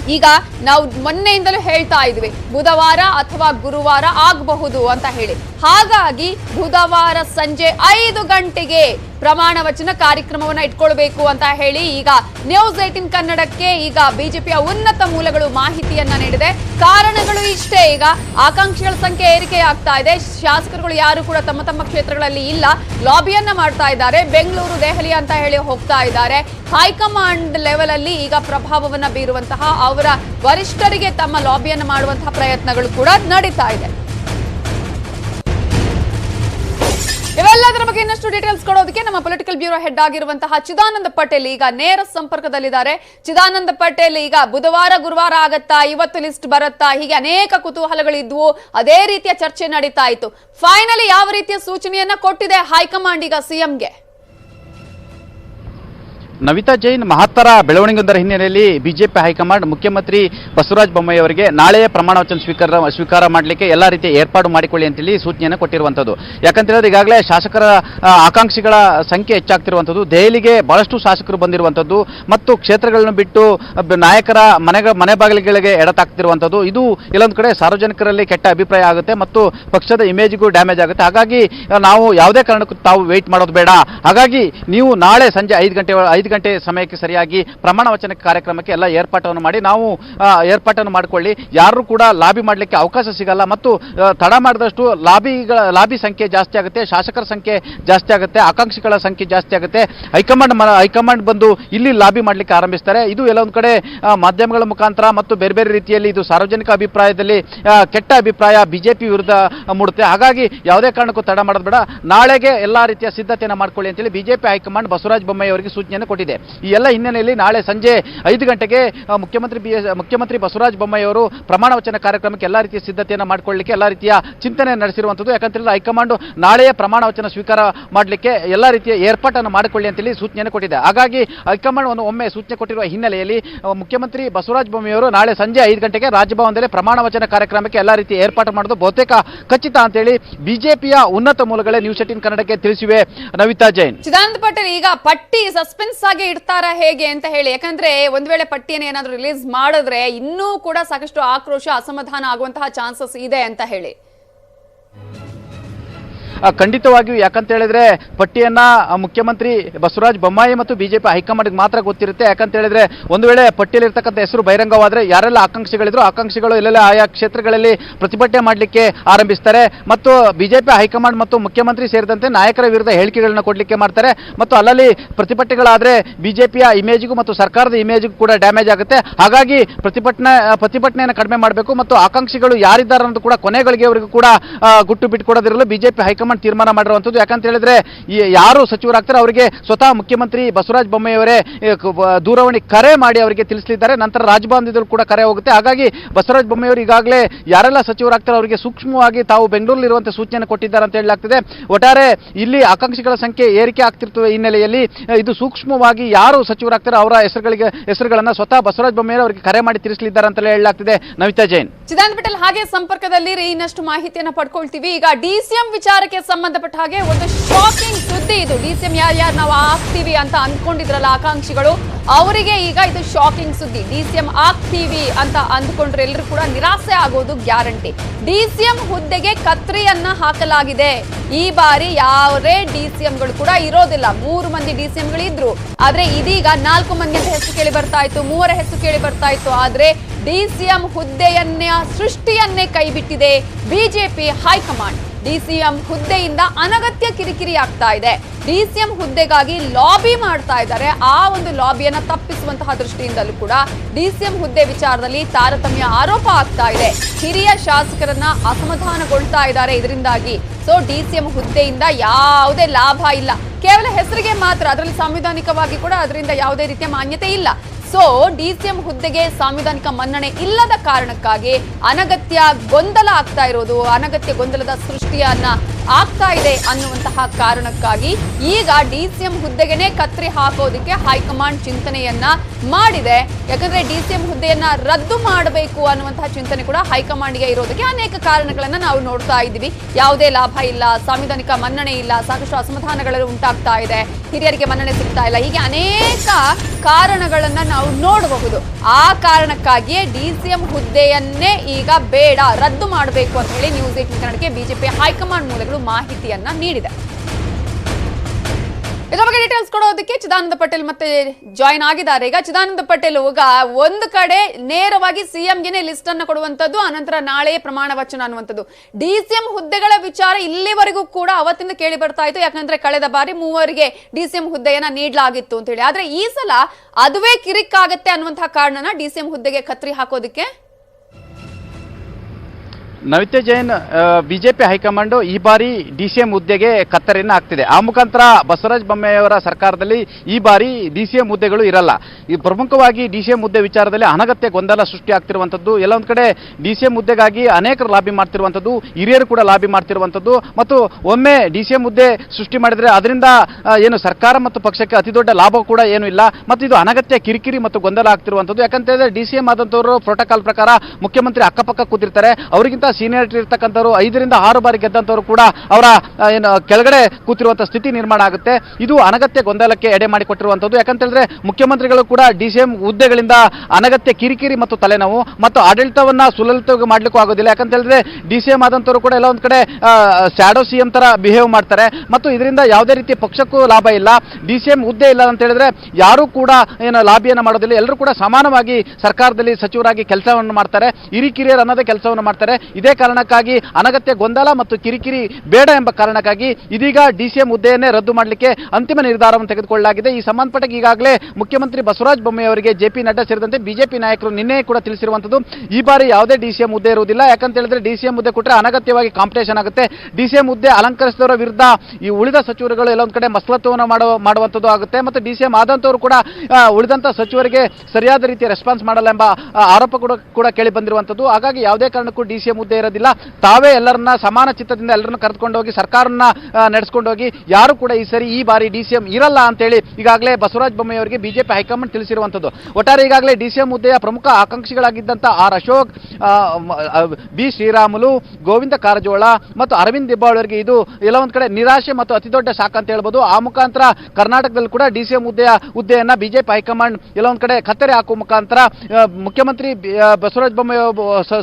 ಈಗ ನಾವು ಮೊನ್ನೆಯಿಂದಲೂ ಹೇಳ್ತಾ ಇದ್ವಿ, ಬುಧವಾರ ಅಥವಾ ಗುರುವಾರ ಆಗಬಹುದು ಅಂತ ಹೇಳಿ. ಹಾಗಾಗಿ ಬುಧವಾರ ಸಂಜೆ ಐದು ಗಂಟೆಗೆ ಪ್ರಮಾಣ ವಚನ ಕಾರ್ಯಕ್ರಮವನ್ನ ಇಟ್ಕೊಳ್ಬೇಕು ಅಂತ ಹೇಳಿ ಈಗ ನ್ಯೂಸ್ ಏಟಿನ್ ಕನ್ನಡಕ್ಕೆ ಈಗ ಬಿಜೆಪಿಯ ಉನ್ನತ ಮೂಲಗಳು ಮಾಹಿತಿಯನ್ನ ನೀಡಿದೆ. ಕಾರಣಗಳು ಇಷ್ಟೇ. ಈಗ ಆಕಾಂಕ್ಷಿಗಳ ಸಂಖ್ಯೆ ಏರಿಕೆಯಾಗ್ತಾ ಇದೆ. ಶಾಸಕರುಗಳು ಯಾರು ಕೂಡ ತಮ್ಮ ತಮ್ಮ ಕ್ಷೇತ್ರಗಳಲ್ಲಿ ಇಲ್ಲ. ಲಾಬಿಯನ್ನ ಮಾಡ್ತಾ ಇದ್ದಾರೆ. ಬೆಂಗಳೂರು, ದೆಹಲಿ ಅಂತ ಹೇಳಿ ಹೋಗ್ತಾ ಇದ್ದಾರೆ. ಹೈಕಮಾಂಡ್ ಲೆವೆಲ್ ಅಲ್ಲಿ ಈಗ ಪ್ರಭಾವವನ್ನ ಬೀರುವಂತಹ ಅವರ ವರಿಷ್ಠರಿಗೆ ತಮ್ಮ ಲಾಬಿಯನ್ನು ಮಾಡುವಂತಹ ಪ್ರಯತ್ನಗಳು ಕೂಡ ನಡೀತಾ ಇದೆ. ಬಗ್ಗೆ ಇನ್ನಷ್ಟು ಡೀಟೇಲ್ಸ್ ಕೊಡೋದಕ್ಕೆ ನಮ್ಮ ಪೊಲಿಟಿಕಲ್ ಬ್ಯೂರೋ ಹೆಡ್ ಆಗಿರುವಂತಹ ಚಿದಾನಂದ ಪಟೇಲ್ ಈಗ ನೇರ ಸಂಪರ್ಕದಲ್ಲಿದ್ದಾರೆ. ಚಿದಾನಂದ ಪಟೇಲ್ ಈಗ ಬುಧವಾರ, ಗುರುವಾರ ಆಗತ್ತಾ, ಇವತ್ತು ಲಿಸ್ಟ್ ಬರುತ್ತಾ, ಹೀಗೆ ಅನೇಕ ಕುತೂಹಲಗಳಿದ್ವು. ಅದೇ ರೀತಿಯ ಚರ್ಚೆ ನಡೀತಾ ಇತ್ತು. ಫೈನಲಿ ಯಾವ ರೀತಿಯ ಸೂಚನೆಯನ್ನ ಕೊಟ್ಟಿದೆ ಹೈಕಮಾಂಡ್ ಈಗ ಸಿಎಂಗೆ ನವಿತಾ ಜೈನ್ ಮಹತ್ತರ ಬೆಳವಣಿಗೆಯೊಂದರ ಹಿನ್ನೆಲೆಯಲ್ಲಿ ಬಿಜೆಪಿ ಹೈಕಮಾಂಡ್ ಮುಖ್ಯಮಂತ್ರಿ ಬಸವರಾಜ ಬೊಮ್ಮಾಯಿ ಅವರಿಗೆ ನಾಳೆಯ ಪ್ರಮಾಣ ವಚನ ಸ್ವೀಕಾರ ಸ್ವೀಕಾರ ಮಾಡಲಿಕ್ಕೆ ಎಲ್ಲ ರೀತಿಯ ಏರ್ಪಾಡು ಮಾಡಿಕೊಳ್ಳಿ ಅಂತೇಳಿ ಸೂಚನೆಯನ್ನು ಕೊಟ್ಟಿರುವಂಥದ್ದು. ಯಾಕಂತ ಹೇಳಿದ್ರೆ ಈಗಾಗಲೇ ಶಾಸಕರ ಆಕಾಂಕ್ಷಿಗಳ ಸಂಖ್ಯೆ ಹೆಚ್ಚಾಗ್ತಿರುವಂಥದ್ದು. ದೆಹಲಿಗೆ ಬಹಳಷ್ಟು ಶಾಸಕರು ಬಂದಿರುವಂಥದ್ದು ಮತ್ತು ಕ್ಷೇತ್ರಗಳನ್ನು ಬಿಟ್ಟು ನಾಯಕರ ಮನೆಗಳ ಮನೆ ಬಾಗಿಲುಗಳಿಗೆ ಎಡತಾಗ್ತಿರುವಂಥದ್ದು. ಇದು ಇಲ್ಲೊಂದು ಕಡೆ ಸಾರ್ವಜನಿಕರಲ್ಲಿ ಕೆಟ್ಟ ಅಭಿಪ್ರಾಯ ಆಗುತ್ತೆ ಮತ್ತು ಪಕ್ಷದ ಇಮೇಜ್ಗೂ ಡ್ಯಾಮೇಜ್ ಆಗುತ್ತೆ. ಹಾಗಾಗಿ ನಾವು ಯಾವುದೇ ಕಾರಣಕ್ಕೂ ತಾವು ವೆಯ್ಟ್ ಮಾಡೋದು ಬೇಡ. ಹಾಗಾಗಿ, ನೀವು ನಾಳೆ ಸಂಜೆ ಐದು ಗಂಟೆ, ಐದು ಗಂಟೆ ಸಮಯಕ್ಕೆ ಸರಿಯಾಗಿ ಪ್ರಮಾಣ ವಚನ ಕಾರ್ಯಕ್ರಮಕ್ಕೆ ಎಲ್ಲ ಏರ್ಪಾಟನ್ನು ಮಾಡಿ, ನಾವು ಏರ್ಪಾಟನ್ನು ಮಾಡಿಕೊಳ್ಳಿ. ಯಾರು ಕೂಡ ಲಾಬಿ ಮಾಡಲಿಕ್ಕೆ ಅವಕಾಶ ಸಿಗಲ್ಲ ಮತ್ತು ತಡ ಮಾಡಿದಷ್ಟು ಲಾಬಿಗಳ, ಲಾಬಿ ಸಂಖ್ಯೆ ಜಾಸ್ತಿ ಆಗುತ್ತೆ, ಶಾಸಕರ ಸಂಖ್ಯೆ ಜಾಸ್ತಿ ಆಗುತ್ತೆ, ಆಕಾಂಕ್ಷಿಗಳ ಸಂಖ್ಯೆ ಜಾಸ್ತಿ ಆಗುತ್ತೆ. ಹೈಕಮಾಂಡ್ ಹೈಕಮಾಂಡ್ ಬಂದು ಇಲ್ಲಿ ಲಾಬಿ ಮಾಡಲಿಕ್ಕೆ ಆರಂಭಿಸ್ತಾರೆ. ಇದು ಎಲ್ಲ ಒಂದು ಕಡೆ ಮಾಧ್ಯಮಗಳ ಮುಖಾಂತರ ಮತ್ತು ಬೇರೆ ಬೇರೆ ರೀತಿಯಲ್ಲಿ ಇದು ಸಾರ್ವಜನಿಕ ಅಭಿಪ್ರಾಯದಲ್ಲಿ ಕೆಟ್ಟ ಅಭಿಪ್ರಾಯ ಬಿಜೆಪಿ ವಿರುದ್ಧ ಮೂಡುತ್ತೆ. ಹಾಗಾಗಿ ಯಾವುದೇ ಕಾರಣಕ್ಕೂ ತಡ ಮಾಡೋದು ಬೇಡ. ನಾಳೆಗೆ ಎಲ್ಲ ರೀತಿಯ ಸಿದ್ಧತೆಯನ್ನು ಮಾಡ್ಕೊಳ್ಳಿ ಅಂತೇಳಿ ಬಿಜೆಪಿ ಹೈಕಮಾಂಡ್ ಬಸವರಾಜ ಬೊಮ್ಮಾಯಿ ಅವರಿಗೆ ಸೂಚನೆಯನ್ನು ಕೊಟ್ಟಿದೆ. ಈ ಎಲ್ಲ ಹಿನ್ನೆಲೆಯಲ್ಲಿ ನಾಳೆ ಸಂಜೆ ಐದು ಗಂಟೆಗೆ ಮುಖ್ಯಮಂತ್ರಿ ಬಿ ಮುಖ್ಯಮಂತ್ರಿ ಬಸವರಾಜ ಬೊಮ್ಮಾಯಿ ಅವರು ಪ್ರಮಾಣ ವಚನ ಕಾರ್ಯಕ್ರಮಕ್ಕೆ ಎಲ್ಲ ರೀತಿಯ ಸಿದ್ಧತೆಯನ್ನು ಮಾಡಿಕೊಳ್ಳಲಿಕ್ಕೆ ಎಲ್ಲ ರೀತಿಯ ಚಿಂತನೆ ನಡೆಸಿರುವಂಥದ್ದು. ಯಾಕಂತೇಳಿದ್ರೆ ಹೈಕಮಾಂಡ್ ನಾಳೆಯ ಪ್ರಮಾಣ ವಚನ ಸ್ವೀಕಾರ ಮಾಡಲಿಕ್ಕೆ ಎಲ್ಲ ರೀತಿಯ ಏರ್ಪಾಟನ್ನು ಮಾಡಿಕೊಳ್ಳಿ ಅಂತೇಳಿ ಸೂಚನೆಯನ್ನು ಕೊಟ್ಟಿದೆ. ಹಾಗಾಗಿ ಹೈಕಮಾಂಡ್ ಒಂದು ಒಮ್ಮೆ ಸೂಚನೆ ಕೊಟ್ಟಿರುವ ಹಿನ್ನೆಲೆಯಲ್ಲಿ ಮುಖ್ಯಮಂತ್ರಿ ಬಸವರಾಜ ಬೊಮ್ಮಾಯಿಯವರು ನಾಳೆ ಸಂಜೆ ಐದು ಗಂಟೆಗೆ ರಾಜಭವನದಲ್ಲಿ ಪ್ರಮಾಣ ವಚನ ಕಾರ್ಯಕ್ರಮಕ್ಕೆ ಎಲ್ಲ ರೀತಿಯ ಏರ್ಪಾಟು ಮಾಡೋದು ಬಹುತೇಕ ಖಚಿತ ಅಂತೇಳಿ ಬಿಜೆಪಿಯ ಉನ್ನತ ಮೂಲಗಳೇ ನ್ಯೂಸ್ ಏಟಿನ್ ಕನ್ನಡಕ್ಕೆ ತಿಳಿಸಿವೆ ನವಿತಾ ಜೈನ್. ಚಿದಾನಂದ ಪಟೇಲ್, ಈಗ ಪಟ್ಟಿ, ಸಸ್ಪೆನ್ಸ್ ಆಗಿ ಇಡ್ತಾರ ಹೇಗೆ ಅಂತ ಹೇಳಿ. ಯಾಕಂದ್ರೆ ಒಂದ್ ವೇಳೆ ಪಟ್ಟಿಯನ್ನು ಏನಾದ್ರೂ ರಿಲೀಸ್ ಮಾಡಿದ್ರೆ ಇನ್ನೂ ಕೂಡ ಸಾಕಷ್ಟು ಆಕ್ರೋಶ, ಅಸಮಾಧಾನ ಆಗುವಂತಹ ಚಾನ್ಸಸ್ ಇದೆ ಅಂತ ಹೇಳಿ. ಖಂಡಿತವಾಗಿಯೂ ಯಾಕಂತ ಹೇಳಿದ್ರೆ ಪಟ್ಟಿಯನ್ನ ಮುಖ್ಯಮಂತ್ರಿ ಬಸವರಾಜ ಬೊಮ್ಮಾಯಿ ಮತ್ತು ಬಿಜೆಪಿ ಹೈಕಮಾಂಡ್ಗೆ ಮಾತ್ರ ಗೊತ್ತಿರುತ್ತೆ. ಯಾಕಂತ ಹೇಳಿದ್ರೆ ಒಂದು ವೇಳೆ ಪಟ್ಟಿಯಲ್ಲಿರ್ತಕ್ಕಂಥ ಹೆಸರು ಬಹಿರಂಗವಾದ್ರೆ ಯಾರೆಲ್ಲ ಆಕಾಂಕ್ಷಿಗಳಿದ್ರು ಆಕಾಂಕ್ಷಿಗಳು ಎಲ್ಲೆಲ್ಲ ಆಯಾ ಕ್ಷೇತ್ರಗಳಲ್ಲಿ ಪ್ರತಿಭಟನೆ ಮಾಡಲಿಕ್ಕೆ ಆರಂಭಿಸ್ತಾರೆ. ಮತ್ತು ಬಿಜೆಪಿ ಹೈಕಮಾಂಡ್ ಮತ್ತು ಮುಖ್ಯಮಂತ್ರಿ ಸೇರಿದಂತೆ ನಾಯಕರ ವಿರುದ್ಧ ಹೇಳಿಕೆಗಳನ್ನ ಕೊಡಲಿಕ್ಕೆ ಮಾಡ್ತಾರೆ. ಮತ್ತು ಅಲ್ಲಲ್ಲಿ ಪ್ರತಿಭಟನೆಗಳಾದ್ರೆ ಬಿಜೆಪಿಯ ಇಮೇಜ್ಗೂ ಮತ್ತು ಸರ್ಕಾರದ ಇಮೇಜ್ಗೂ ಕೂಡ ಡ್ಯಾಮೇಜ್ ಆಗುತ್ತೆ. ಹಾಗಾಗಿ ಪ್ರತಿಭಟನೆ ಪ್ರತಿಭಟನೆಯನ್ನು ಕಡಿಮೆ ಮಾಡಬೇಕು. ಮತ್ತು ಆಕಾಂಕ್ಷಿಗಳು ಯಾರಿದ್ದಾರೆ ಅನ್ನೋದು ಕೂಡ ಕೊನೆಗಳಿಗೆವರೆಗೂ ಕೂಡ ಆ, ಗುಟ್ಟು ಬಿಟ್ಕೊಡೋದಿರಲು ಬಿಜೆಪಿ ಹೈಕಮಾಂಡ್ ಹೈಕಮಾಂಡ್ ತೀರ್ಮಾನ ಮಾಡಿರುವಂಥದ್ದು. ಯಾಕಂತ ಹೇಳಿದ್ರೆ ಯಾರು ಸಚಿವರಾಗ್ತಾರೆ ಅವರಿಗೆ ಸ್ವತಃ ಮುಖ್ಯಮಂತ್ರಿ ಬಸವರಾಜ ಬೊಮ್ಮೆಯವರೇ ದೂರವಾಣಿ ಕರೆ ಮಾಡಿ ಅವರಿಗೆ ತಿಳಿಸಲಿದ್ದಾರೆ. ನಂತರ ರಾಜಭವನದಲ್ಲೂ ಕೂಡ ಕರೆ ಹೋಗುತ್ತೆ. ಹಾಗಾಗಿ ಬಸವರಾಜ ಬೊಮ್ಮಾಯಿಯವರು ಈಗಾಗಲೇ ಯಾರೆಲ್ಲ ಸಚಿವರಾಗ್ತಾರೆ ಅವರಿಗೆ ಸೂಕ್ಷ್ಮವಾಗಿ ತಾವು ಬೆಂಗಳೂರಲ್ಲಿರುವಂತಹ ಸೂಚನೆ ಕೊಟ್ಟಿದ್ದಾರೆ ಅಂತ ಹೇಳಲಾಗ್ತಿದೆ. ಒಟ್ಟಾರೆ ಇಲ್ಲಿ ಆಕಾಂಕ್ಷಿಗಳ ಸಂಖ್ಯೆ ಏರಿಕೆ ಆಗ್ತಿರ್ತವೆ ಹಿನ್ನೆಲೆಯಲ್ಲಿ. ಇದು ಸೂಕ್ಷ್ಮವಾಗಿ ಯಾರು ಸಚಿವರಾಗ್ತಾರೆ ಅವರ ಹೆಸರುಗಳಿಗೆ, ಹೆಸರುಗಳನ್ನು ಸ್ವತಃ ಬಸವರಾಜ ಬೊಮ್ಮೆಯವರು ಅವರಿಗೆ ಕರೆ ಮಾಡಿ ತಿಳಿಸಲಿದ್ದಾರೆ ಅಂತಲೇ ಹೇಳಲಾಗ್ತಿದೆ. ನವಿತಾ ಜೈನ್. ಚಿದಾನಂದ ಪಟೇಲ್ ಹಾಗೆ ಸಂಪರ್ಕದಲ್ಲಿ ಇನ್ನಷ್ಟು ಮಾಹಿತಿಯನ್ನು ಪಡ್ಕೊಳ್ತೀವಿ. ಈಗ ಡಿಸಿಎಂ ವಿಚಾರಕ್ಕೆ ಸಂಬಂಧಪಟ್ಟ ಹಾಗೆ ಒಂದು ಶಾಕಿಂಗ್ ಸುದ್ದಿ ಇದು. ಡಿಸಿಎಂ ಯಾರ್ಯಾರು ನಾವು ಆಗ್ತೀವಿ ಅಂತ ಅಂದ್ಕೊಂಡಿದ್ರಲ್ಲ ಆಕಾಂಕ್ಷಿಗಳು. ಅವರಿಗೆ ಈಗ ಇದು ಶಾಕಿಂಗ್ ಸುದ್ದಿ. ಡಿಸಿಎಂ ಆಗ್ತೀವಿ ಅಂತ ಅಂದ್ಕೊಂಡ್ರೆ ಎಲ್ಲರೂ ಕೂಡ ನಿರಾಸೆ ಆಗೋದು ಗ್ಯಾರಂಟಿ. ಡಿಸಿಎಂ ಹುದ್ದೆಗೆ ಕತ್ರಿಯನ್ನ ಹಾಕಲಾಗಿದೆ. ಈ ಬಾರಿ ಯಾವುದೇ ಡಿಸಿಎಂಗಳು ಕೂಡ ಇರೋದಿಲ್ಲ. ಮೂರು ಮಂದಿ ಡಿಸಿಎಂಗಳು ಇದ್ರು ಆದ್ರೆ ಇದೀಗ ನಾಲ್ಕು ಮಂದಿ ಹೆಸರು ಕೇಳಿ ಬರ್ತಾ ಇತ್ತು. ಮೂವರ ಹೆಸರು ಕೇಳಿ ಬರ್ತಾ ಇತ್ತು. ಆದ್ರೆ ಡಿಸಿಎಂ ಹುದ್ದೆಯನ್ನ, ಸೃಷ್ಟಿಯನ್ನೇ ಕೈಬಿಟ್ಟಿದೆ ಬಿಜೆಪಿ ಹೈಕಮಾಂಡ್. ಡಿಸಿಎಂ ಹುದ್ದೆಯಿಂದ ಅನಗತ್ಯ ಕಿರಿಕಿರಿ ಆಗ್ತಾ ಇದೆ. ಡಿಸಿಎಂ ಹುದ್ದೆಗಾಗಿ ಲಾಬಿ ಮಾಡ್ತಾ ಇದ್ದಾರೆ. ಆ ಒಂದು ಲಾಬಿಯನ್ನ ತಪ್ಪಿಸುವಂತಹ ದೃಷ್ಟಿಯಿಂದಲೂ ಕೂಡ ಡಿಸಿಎಂ ಹುದ್ದೆ ವಿಚಾರದಲ್ಲಿ ತಾರತಮ್ಯ ಆರೋಪ ಆಗ್ತಾ ಇದೆ. ಹಿರಿಯ ಶಾಸಕರನ್ನ ಅಸಮಾಧಾನಗೊಳ್ತಾ ಇದ್ದಾರೆ ಇದರಿಂದಾಗಿ. ಸೊ ಡಿಸಿಎಂ ಹುದ್ದೆಯಿಂದ ಯಾವುದೇ ಲಾಭ ಇಲ್ಲ. ಕೇವಲ ಹೆಸರಿಗೆ ಮಾತ್ರ, ಅದರಲ್ಲಿ ಸಾಂವಿಧಾನಿಕವಾಗಿ ಕೂಡ ಅದರಿಂದ ಯಾವುದೇ ರೀತಿಯ ಮಾನ್ಯತೆ ಇಲ್ಲ. ಸೊ ಡಿಸಿಎಂ ಹುದ್ದೆಗೆ ಸಾಂವಿಧಾನಿಕ ಮನ್ನಣೆ ಇಲ್ಲದ ಕಾರಣಕ್ಕಾಗಿ ಅನಗತ್ಯ ಗೊಂದಲ ಆಗ್ತಾ ಇರೋದು ಅನಗತ್ಯ ಗೊಂದಲದ ಸೃಷ್ಟಿಯನ್ನ ಆಗ್ತಾ ಇದೆ ಅನ್ನುವಂತಹ ಕಾರಣಕ್ಕಾಗಿ ಈಗ ಡಿ ಡಿಸಿಎಂ ಹುದ್ದೆಗೆನೆ ಕತ್ರಿ ಹಾಕೋದಕ್ಕೆ ಹೈಕಮಾಂಡ್ ಚಿಂತನೆಯನ್ನ ಮಾಡಿದೆ. ಯಾಕಂದ್ರೆ ಡಿಸಿಎಂ ಹುದ್ದೆಯನ್ನ ರದ್ದು ಮಾಡಬೇಕು ಅನ್ನುವಂತಹ ಚಿಂತನೆ ಕೂಡ ಹೈಕಮಾಂಡ್ಗೆ ಇರೋದಕ್ಕೆ ಅನೇಕ ಕಾರಣಗಳನ್ನ ನಾವು ನೋಡ್ತಾ ಇದ್ದೀವಿ. ಯಾವುದೇ ಲಾಭ ಇಲ್ಲ, ಸಾಂವಿಧಾನಿಕ ಮನ್ನಣೆ ಇಲ್ಲ, ಸಾಕಷ್ಟು ಅಸಮಾಧಾನಗಳು ಉಂಟಾಗ್ತಾ ಇದೆ. ಹಿರಿಯರಿಗೆ ಮನ್ನಣೆ ಸಿಗ್ತಾ ಇಲ್ಲ. ಹೀಗೆ ಅನೇಕ ಕಾರಣಗಳನ್ನ ನಾವು ನೋಡಬಹುದು. ಆ ಕಾರಣಕ್ಕಾಗಿಯೇ ಡಿ ಡಿಸಿಎಂ ಹುದ್ದೆಯನ್ನೇ ಈಗ ಬೇಡ, ರದ್ದು ಮಾಡಬೇಕು ಅಂತ ಹೇಳಿ ನ್ಯೂಸ್ ಏಟಿನ್ ಕನ್ನಡಕ್ಕೆ ಬಿಜೆಪಿ ಹೈಕಮಾಂಡ್ ಮೂಲಗಳು ಮಾಹಿತಿಯನ್ನ ನೀಡಿದೆ. ಇದರ ಬಗ್ಗೆ ಡೀಟೇಲ್ಸ್ ಕೊಡೋದಕ್ಕೆ ಚಿದಾನಂದ ಪಟೇಲ್ ಮತ್ತೆ ಜಾಯಿನ್ ಆಗಿದ್ದಾರೆ. ಈಗ ಚಿದಾನಂದ ಪಟೇಲ್, ಈಗ ಒಂದು ಕಡೆ ನೇರವಾಗಿ ಸಿಎಂಗೆ ಲಿಸ್ಟ್ ಅನ್ನು ಕೊಡುವಂತದ್ದು ಅನಂತರ ನಾಳೆ ಪ್ರಮಾಣ ವಚನ ಅನ್ನುವಂಥದ್ದು. ಡಿಸಿಎಂ ಹುದ್ದೆಗಳ ವಿಚಾರ ಇಲ್ಲಿವರೆಗೂ ಕೂಡ ಅವತ್ತಿಂದ ಕೇಳಿ ಬರ್ತಾ ಇತ್ತು. ಯಾಕಂದ್ರೆ ಕಳೆದ ಬಾರಿ ಮೂವರಿಗೆ ಡಿಸಿಎಂ ಹುದ್ದೆಯನ್ನ ನೀಡಲಾಗಿತ್ತು ಅಂತ ಹೇಳಿ. ಆದ್ರೆ ಈ ಸಲ ಅದುವೇ ಕಿರಿಕ್ ಆಗತ್ತೆ ಅನ್ನುವಂತಹ ಕಾರಣನ ಡಿಸಿಎಂ ಹುದ್ದೆಗೆ ಕತ್ರಿ ಹಾಕೋದಕ್ಕೆ ನವಿತೆ ಜೈನ್ ಬಿಜೆಪಿ ಹೈಕಮಾಂಡ್ ಈ ಬಾರಿ ಡಿ ಸಿ ಎಂ ಹುದ್ದೆಗೆ ಕತ್ತರಿಯನ್ನು ಹಾಕ್ತಿದೆ ಆ ಮುಖಾಂತರ ಬಸವರಾಜ ಬೊಮ್ಮೆಯವರ ಸರ್ಕಾರದಲ್ಲಿ ಈ ಬಾರಿ ಡಿ ಸಿ ಎಂ ಹುದ್ದೆಗಳು ಇರಲ್ಲ. ಈ ಪ್ರಮುಖವಾಗಿ ಡಿ ಸಿ ಎಂ ಹುದ್ದೆ ವಿಚಾರದಲ್ಲಿ ಅನಗತ್ಯ ಗೊಂದಲ ಸೃಷ್ಟಿ ಆಗ್ತಿರುವಂಥದ್ದು ಎಲ್ಲ ಒಂದು ಕಡೆ ಡಿ ಸಿ ಎಂ ಹುದ್ದೆಗಾಗಿ ಅನೇಕರು ಲಾಬಿ ಮಾಡ್ತಿರುವಂಥದ್ದು, ಹಿರಿಯರು ಕೂಡ ಲಾಬಿ ಮಾಡ್ತಿರುವಂಥದ್ದು, ಮತ್ತು ಒಮ್ಮೆ ಡಿ ಸಿ ಎಂ ಹುದ್ದೆ ಸೃಷ್ಟಿ ಮಾಡಿದರೆ ಅದರಿಂದ ಏನು ಸರ್ಕಾರ ಮತ್ತು ಪಕ್ಷಕ್ಕೆ ಅತಿ ದೊಡ್ಡ ಲಾಭ ಕೂಡ ಏನೂ ಇಲ್ಲ, ಮತ್ತು ಇದು ಅನಗತ್ಯ ಕಿರಿಕಿರಿ ಮತ್ತು ಗೊಂದಲ ಆಗ್ತಿರುವಂಥದ್ದು. ಯಾಕಂತ ಹೇಳಿದ್ರೆ ಡಿ ಸಿ ಎಂ ಆದಂಥವರು ಪ್ರೋಟೋಕಾಲ್ ಪ್ರಕಾರ ಮುಖ್ಯಮಂತ್ರಿ ಅಕ್ಕಪಕ್ಕ ಕೂತಿರ್ತಾರೆ. ಅವರಿಗಿಂತ ಸೀನಿಯರಿಟಿ ಇರ್ತಕ್ಕಂಥವ್ರು, ಐದರಿಂದ ಆರು ಬಾರಿ ಗೆದ್ದಂಥವ್ರು ಕೂಡ ಅವರ ಏನು, ಕೆಳಗಡೆ ಕೂತಿರುವಂಥ ಸ್ಥಿತಿ ನಿರ್ಮಾಣ ಆಗುತ್ತೆ. ಇದು ಅನಗತ್ಯ ಗೊಂದಲಕ್ಕೆ ಎಡೆ ಮಾಡಿಕೊಟ್ಟಿರುವಂಥದ್ದು. ಯಾಕಂತ ಹೇಳಿದ್ರೆ ಮುಖ್ಯಮಂತ್ರಿಗಳು ಕೂಡ ಡಿ ಸಿ ಹುದ್ದೆಗಳಿಂದ ಅನಗತ್ಯ ಕಿರಿಕಿರಿ ಮತ್ತು ತಲೆನೋವು ಮತ್ತು ಆಡಳಿತವನ್ನ ಸುಲಲಿತವಾಗಿ ಮಾಡಲಿಕ್ಕೂ ಆಗೋದಿಲ್ಲ. ಯಾಕಂತ ಹೇಳಿದ್ರೆ ಡಿ ಸಿ ಎಂ ಕೂಡ ಎಲ್ಲ ಒಂದು ಕಡೆ ಸ್ಯಾಡೋ ಸಿ ಎಂ ಬಿಹೇವ್ ಮಾಡ್ತಾರೆ. ಮತ್ತು ಇದರಿಂದ ಯಾವುದೇ ರೀತಿ ಪಕ್ಷಕ್ಕೂ ಲಾಭ ಇಲ್ಲ. ಡಿ ಸಿ ಹುದ್ದೆ ಇಲ್ಲ ಅಂತ ಹೇಳಿದ್ರೆ ಯಾರು ಕೂಡ, ಏನು, ಲಾಬಿಯನ್ನು ಮಾಡೋದಿಲ್ಲ. ಎಲ್ಲರೂ ಕೂಡ ಸಮಾನವಾಗಿ ಸರ್ಕಾರದಲ್ಲಿ ಸಚಿವರಾಗಿ ಕೆಲಸವನ್ನು ಮಾಡ್ತಾರೆ. ಹಿರಿಕಿರಿಯರು ಅನ್ನೋದೇ ಕೆಲಸವನ್ನು ಮಾಡ್ತಾರೆ. ಇದೇ ಕಾರಣಕ್ಕಾಗಿ ಅನಗತ್ಯ ಗೊಂದಲ ಮತ್ತು ಕಿರಿಕಿರಿ ಬೇಡ ಎಂಬ ಕಾರಣಕ್ಕಾಗಿ ಇದೀಗ ಡಿ ಸಿ ಎಂ ರದ್ದು ಮಾಡಲಿಕ್ಕೆ ಅಂತಿಮ ನಿರ್ಧಾರವನ್ನು ತೆಗೆದುಕೊಳ್ಳಲಾಗಿದೆ. ಈ ಸಂಬಂಧಪಟ್ಟ ಈಗಾಗಲೇ ಮುಖ್ಯಮಂತ್ರಿ ಬಸವರಾಜ ಬೊಮ್ಮಾಯಿ ಅವರಿಗೆ ಜೆ ಪಿ ನಡ್ಡಾ ಸೇರಿದಂತೆ ಬಿಜೆಪಿ ನಾಯಕರು ನಿನ್ನೆ ಕೂಡ ತಿಳಿಸಿರುವಂಥದ್ದು, ಈ ಬಾರಿ ಯಾವುದೇ ಡಿ ಸಿ ಎಂ ಹುದ್ದೆ ಇರುವುದಿಲ್ಲ. ಯಾಕಂತ ಹೇಳಿದ್ರೆ ಡಿ ಸಿ ಎಂ ಹುದ್ದೆ ಕೊಟ್ಟರೆ ಅನಗತ್ಯವಾಗಿ ಕಾಂಪಿಟೇಷನ್ ಆಗುತ್ತೆ. ಡಿ ಸಿ ಎಂ ಹುದ್ದೆ ಅಲಂಕರಿಸಿದವರ ವಿರುದ್ಧ ಈ ಉಳಿದ ಸಚಿವರುಗಳು ಎಲ್ಲ ಒಂದು ಕಡೆ ಮಸಲತ್ವವನ್ನು ಮಾಡುವ, ಮಾಡುವಂಥದ್ದು ಆಗುತ್ತೆ. ಮತ್ತು ಡಿ ಸಿ ಎಂ ಆದಂಥವರು ಕೂಡ ಉಳಿದಂಥ ಸಚಿವರಿಗೆ ಸರಿಯಾದ ರೀತಿಯ ರೆಸ್ಪಾನ್ಸ್ ಮಾಡಲ್ಲ ಎಂಬ ಆರೋಪ ಕೂಡ ಕೂಡ ಕೇಳಿ ಬಂದಿರುವಂಥದ್ದು. ಹಾಗಾಗಿ ಯಾವುದೇ ಕಾರಣಕ್ಕೂ ಡಿ ಸಿ ಎಂ ಇರೋದಿಲ್ಲ. ತಾವೇ ಎಲ್ಲರನ್ನ ಸಮಾನ ಚಿತ್ತದಿಂದ ಎಲ್ಲರನ್ನು ಕರೆದುಕೊಂಡು ಹೋಗಿ ಸರ್ಕಾರನ ನಡೆಸ್ಕೊಂಡು ಹೋಗಿ ಯಾರು ಕೂಡ ಈ ಸರಿ ಈ ಬಾರಿ ಡಿ ಇರಲ್ಲ ಅಂತ ಅಂತೇಳಿ ಈಗಾಗಲೇ ಬಸವರಾಜ ಬೊಮ್ಮಾಯಿ ಅವರಿಗೆ ಬಿಜೆಪಿ ಹೈಕಮಾಂಡ್ ತಿಳಿಸಿರುವಂಥದ್ದು ಒಟ್ಟಾರೆ ಈಗಾಗಲೇ ಡಿ ಸಿ ಹುದ್ದೆಯ ಪ್ರಮುಖ ಆಕಾಂಕ್ಷಿಗಳಾಗಿದ್ದಂಥ ಆರ್ ಅಶೋಕ್ ಬಿ ಶ್ರೀರಾಮುಲು, ಗೋವಿಂದ ಕಾರಜೋಳ ಮತ್ತು ಅರವಿಂದ್ ದಿಬ್ಬಾಳವರಿಗೆ ಇದು ಎಲ್ಲ ಒಂದು ಕಡೆ ನಿರಾಶೆ ಮತ್ತು ಅತಿ ದೊಡ್ಡ ಶಾಖ ಅಂತ ಹೇಳ್ಬೋದು. ಆ ಮುಖಾಂತರ ಕರ್ನಾಟಕದಲ್ಲಿ ಕೂಡ ಡಿ ಸಿ ಎಂ ಹುದ್ದೆಯ ಹುದ್ದೆಯನ್ನ ಬಿಜೆಪಿ ಹೈಕಮಾಂಡ್ ಎಲ್ಲ ಒಂದು ಕಡೆ ಕತ್ತರಿ ಹಾಕುವ ಮುಖಾಂತರ ಮುಖ್ಯಮಂತ್ರಿ ಬಸವರಾಜ ಬೊಮ್ಮಾಯಿ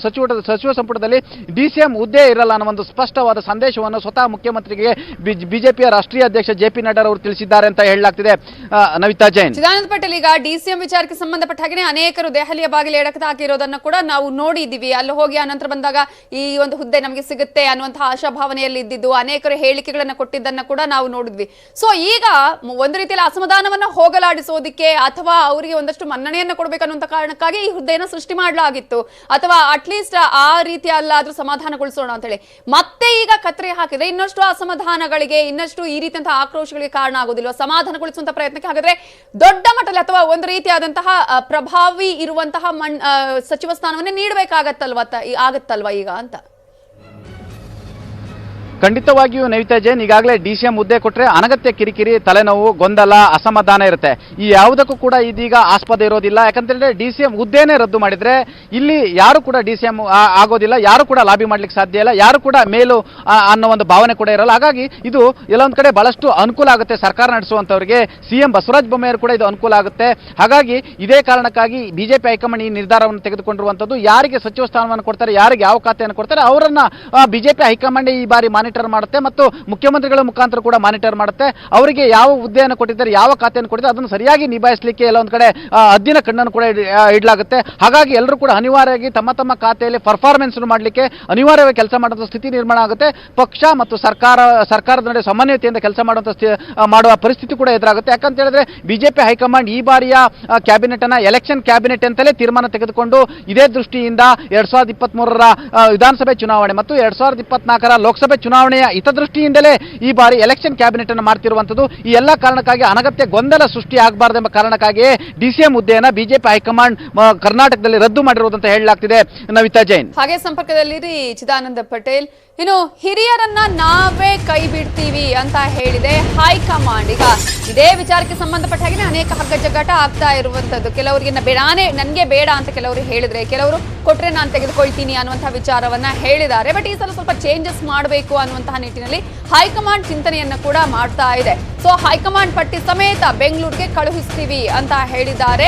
ಸಚಿವ ಸಚಿವ ಸಂಪುಟದಲ್ಲಿ ಡಿ ಸಿ ಎಂ ಹುದ್ದೆ ಇರಲ್ಲ ಅನ್ನೋ ಒಂದು ಸ್ಪಷ್ಟವಾದ ಸಂದೇಶವನ್ನು ಸ್ವತಃ ಮುಖ್ಯಮಂತ್ರಿಗೆ ಬಿಜೆಪಿಯ ರಾಷ್ಟ್ರೀಯ ಅಧ್ಯಕ್ಷ ಜೆ ಪಿ ನಡ್ಡಾ ಅವರು ತಿಳಿಸಿದ್ದಾರೆ ಅಂತ ಹೇಳಲಾಗ್ತಿದೆ. ಆ, ನವಿತಾ ಜೈನ್. ಚಿದಾನಂದ ಪಟೇಲ್ ಈಗ ಡಿಸಿಎಂ ವಿಚಾರಕ್ಕೆ ಸಂಬಂಧಪಟ್ಟ ಹಾಗೆ ಅನೇಕರು ದೆಹಲಿಯ ಬಾಗಿಲು ಎಡಕದ ಹಾಕಿರೋದನ್ನ ಕೂಡ ನಾವು ನೋಡಿ ನೋಡಿದ್ದೀವಿ. ಅಲ್ಲಿ ಹೋಗಿ ನಂತರ ಬಂದಾಗ ಈ ಒಂದು ಹುದ್ದೆ ನಮಗೆ ಸಿಗುತ್ತೆ ಅನ್ನುವಂತಹ ಆಶಾಭಾವನೆಯಲ್ಲಿ ಇದ್ದಿದ್ದು ಅನೇಕರು ಹೇಳಿಕೆಗಳನ್ನ ಕೊಟ್ಟಿದ್ದನ್ನ ಕೂಡ ನಾವು ನೋಡಿದ್ವಿ. ಸೊ ಈಗ ಒಂದು ರೀತಿಯಲ್ಲಿ ಅಸಮಾಧಾನವನ್ನ ಹೋಗಲಾಡಿಸೋದಿಕ್ಕೆ ಅಥವಾ ಅವರಿಗೆ ಒಂದಷ್ಟು ಮನ್ನಣೆಯನ್ನು ಕೊಡಬೇಕನ್ನುವಂತ ಕಾರಣಕ್ಕಾಗಿ ಈ ಹುದ್ದೆಯನ್ನು ಸೃಷ್ಟಿ ಮಾಡಲಾಗಿತ್ತು. ಅಥವಾ ಅಟ್ಲೀಸ್ಟ್ ಆ ರೀತಿ ಅಲ್ಲಾದ್ರೂ ಸಮಾಧಾನಗೊಳಿಸೋಣ ಅಂತ ಹೇಳಿ. ಮತ್ತೆ ಈಗ ಕತ್ತರಿ ಹಾಕಿದ್ರೆ ಇನ್ನಷ್ಟು ಅಸಮಾಧಾನಗಳಿಗೆ, ಇನ್ನಷ್ಟು ಈ ರೀತಿಯಂತಹ ಆಕ್ರೋಶಗಳಿಗೆ ಕಾರಣ ಆಗೋದಿಲ್ವಾ? ಸಮಾಧಾನಗೊಳಿಸುವಂತ ಪ್ರಯತ್ನಕ್ಕೆ ಹಾಗಾದ್ರೆ ದೊಡ್ಡ ಮಟ್ಟದಲ್ಲಿ ಅಥವಾ ಒಂದು ರೀತಿಯಾದಂತಹ ಪ್ರಭಾವಿ ಇರುವಂತಹ ಮಣ್ ಸಚಿವ ಸ್ಥಾನವನ್ನೇ ನೀಡಬೇಕಾಗತ್ತಲ್ವಾ ಆಗತ್ತಲ್ವಾ ಈಗ ಅಂತ? ಖಂಡಿತವಾಗಿಯೂ ನವಿತಾ ಜೈನ್ ಈಗಾಗಲೇ ಡಿ ಸಿ ಎಂ ಹುದ್ದೆ ಕೊಟ್ಟರೆ ಅನಗತ್ಯ ಕಿರಿಕಿರಿ, ತಲೆನೋವು, ಗೊಂದಲ, ಅಸಮಾಧಾನ ಇರುತ್ತೆ. ಈ ಯಾವುದಕ್ಕೂ ಕೂಡ ಇದೀಗ ಆಸ್ಪದ ಇರೋದಿಲ್ಲ. ಯಾಕಂತೇಳಿದ್ರೆ ಡಿ ಸಿ ಎಂ ಹುದ್ದೆನೇ ರದ್ದು ಮಾಡಿದ್ರೆ ಇಲ್ಲಿ ಯಾರು ಕೂಡ ಡಿ ಸಿ ಎಂ ಆಗೋದಿಲ್ಲ, ಯಾರು ಕೂಡ ಲಾಬಿ ಮಾಡ್ಲಿಕ್ಕೆ ಸಾಧ್ಯ ಇಲ್ಲ, ಯಾರು ಕೂಡ ಮೇಲು ಅನ್ನೋ ಒಂದು ಭಾವನೆ ಕೂಡ ಇರಲ್ಲ. ಹಾಗಾಗಿ ಇದು ಎಲ್ಲೊಂದು ಕಡೆ ಬಹಳಷ್ಟು ಅನುಕೂಲ ಆಗುತ್ತೆ ಸರ್ಕಾರ ನಡೆಸುವಂತವರಿಗೆ. ಸಿ ಎಂ ಬಸವರಾಜ ಬೊಮ್ಮೆಯವರು ಕೂಡ ಇದು ಅನುಕೂಲ ಆಗುತ್ತೆ. ಹಾಗಾಗಿ ಇದೇ ಕಾರಣಕ್ಕಾಗಿ ಬಿಜೆಪಿ ಹೈಕಮಾಂಡ್ ಈ ನಿರ್ಧಾರವನ್ನು ತೆಗೆದುಕೊಂಡಿರುವಂತದ್ದು. ಯಾರಿಗೆ ಸಚಿವ ಸ್ಥಾನವನ್ನು ಕೊಡ್ತಾರೆ, ಯಾರಿಗೆ ಯಾವ ಖಾತೆಯನ್ನು ಕೊಡ್ತಾರೆ, ಅವರನ್ನ ಬಿಜೆಪಿ ಹೈಕಮಾಂಡ್ ಈ ಬಾರಿ ಮಾನಿಟರ್ ಮಾಡುತ್ತೆ ಮತ್ತು ಮುಖ್ಯಮಂತ್ರಿಗಳ ಮುಖಾಂತರ ಕೂಡ ಮಾನಿಟರ್ ಮಾಡುತ್ತೆ. ಅವರಿಗೆ ಯಾವ ಹುದ್ದೆಯನ್ನು ಕೊಟ್ಟಿದ್ದಾರೆ, ಯಾವ ಖಾತೆಯನ್ನು ಕೊಟ್ಟಿದ್ದಾರೆ ಅದನ್ನು ಸರಿಯಾಗಿ ನಿಭಾಯಿಸಲಿಕ್ಕೆ ಎಲ್ಲ ಒಂದು ಕಡೆ ಅದ್ದಿನ ಕಣ್ಣನ್ನು ಕೂಡ ಇಡಲಾಗುತ್ತೆ. ಹಾಗಾಗಿ ಎಲ್ಲರೂ ಕೂಡ ಅನಿವಾರ್ಯವಾಗಿ ತಮ್ಮ ತಮ್ಮ ಖಾತೆಯಲ್ಲಿ ಪರ್ಫಾರ್ಮೆನ್ಸ್ ಮಾಡಲಿಕ್ಕೆ ಅನಿವಾರ್ಯವಾಗಿ ಕೆಲಸ ಮಾಡುವಂಥ ಸ್ಥಿತಿ ನಿರ್ಮಾಣ ಆಗುತ್ತೆ. ಪಕ್ಷ ಮತ್ತು ಸರ್ಕಾರ, ಸರ್ಕಾರದ ನಡುವೆ ಸಮನ್ವಯತೆಯಿಂದ ಕೆಲಸ ಮಾಡುವಂಥ ಮಾಡುವ ಪರಿಸ್ಥಿತಿ ಕೂಡ ಎದುರಾಗುತ್ತೆ. ಯಾಕಂತ ಹೇಳಿದ್ರೆ ಬಿಜೆಪಿ ಹೈಕಮಾಂಡ್ ಈ ಬಾರಿಯ ಕ್ಯಾಬಿನೆಟ್ ಅನ್ನ ಎಲೆಕ್ಷನ್ ಕ್ಯಾಬಿನೆಟ್ ಅಂತಲೇ ತೀರ್ಮಾನ ತೆಗೆದುಕೊಂಡು ಇದೇ ದೃಷ್ಟಿಯಿಂದ ಎರಡ್ ಸಾವಿರದ ಇಪ್ಪತ್ತ್ ವಿಧಾನಸಭೆ ಚುನಾವಣೆ ಮತ್ತು ಎರಡ್ ಸಾವಿರದ ಇಪ್ಪತ್ನಾಲ್ಕರ ಲೋಕಸಭೆ ಚುನಾವಣೆಯ ಹಿತದೃಷ್ಟಿಯಿಂದಲೇ ಈ ಬಾರಿ ಎಲೆಕ್ಷನ್ ಕ್ಯಾಬಿನೆಟ್ ಅನ್ನು ಮಾಡ್ತಿರುವಂತದ್ದು ಈ ಎಲ್ಲ ಕಾರಣಕ್ಕಾಗಿ ಅನಗತ್ಯ ಗೊಂದಲ ಸೃಷ್ಟಿ ಆಗಬಾರದೆಂಬ ಕಾರಣಕ್ಕಾಗಿಯೇ ಡಿಸಿಎಂ ಹುದ್ದೆಯನ್ನ ಬಿಜೆಪಿ ಹೈಕಮಾಂಡ್ ಕರ್ನಾಟಕದಲ್ಲಿ ರದ್ದು ಮಾಡಿರುವುದಂತ ಹೇಳಲಾಗ್ತಿದೆ ನವಿತಾ ಜೈನ್. ಹಾಗೆ ಸಂಪರ್ಕದಲ್ಲಿರಿ ಚಿದಾನಂದ ಪಟೇಲ್. ಇನ್ನು ಹಿರಿಯರನ್ನ ನಾವೇ ಕೈ ಬಿಡ್ತೀವಿ ಅಂತ ಹೇಳಿದೆ ಹೈಕಮಾಂಡ್. ಈಗ ಇದೇ ವಿಚಾರಕ್ಕೆ ಸಂಬಂಧಪಟ್ಟ ಹಾಗೆ ಅನೇಕ ಹಗ್ಗ ಜಗ್ಗಾಟ ಆಗ್ತಾ ಇರುವಂತದ್ದು ಕೆಲವರಿಗೆ ಬೇಡಾನೇ, ನನ್ಗೆ ಬೇಡ ಅಂತ ಕೆಲವರು ಹೇಳಿದ್ರೆ, ಕೆಲವರು ಕೊಟ್ರೆ ನಾನು ತೆಗೆದುಕೊಳ್ತೀನಿ ಅನ್ನುವಂತಹ ವಿಚಾರವನ್ನ ಹೇಳಿದ್ದಾರೆ. ಬಟ್ ಈ ಸಲ ಸ್ವಲ್ಪ ಚೇಂಜಸ್ ಮಾಡಬೇಕು ಅನ್ನುವಂತಹ ನಿಟ್ಟಿನಲ್ಲಿ ಹೈಕಮಾಂಡ್ ಚಿಂತನೆಯನ್ನ ಕೂಡ ಮಾಡ್ತಾ ಇದೆ. ಸೊ ಹೈಕಮಾಂಡ್ ಪಟ್ಟಿ ಸಮೇತ ಬೆಂಗಳೂರಿಗೆ ಕಳುಹಿಸ್ತೀವಿ ಅಂತ ಹೇಳಿದ್ದಾರೆ.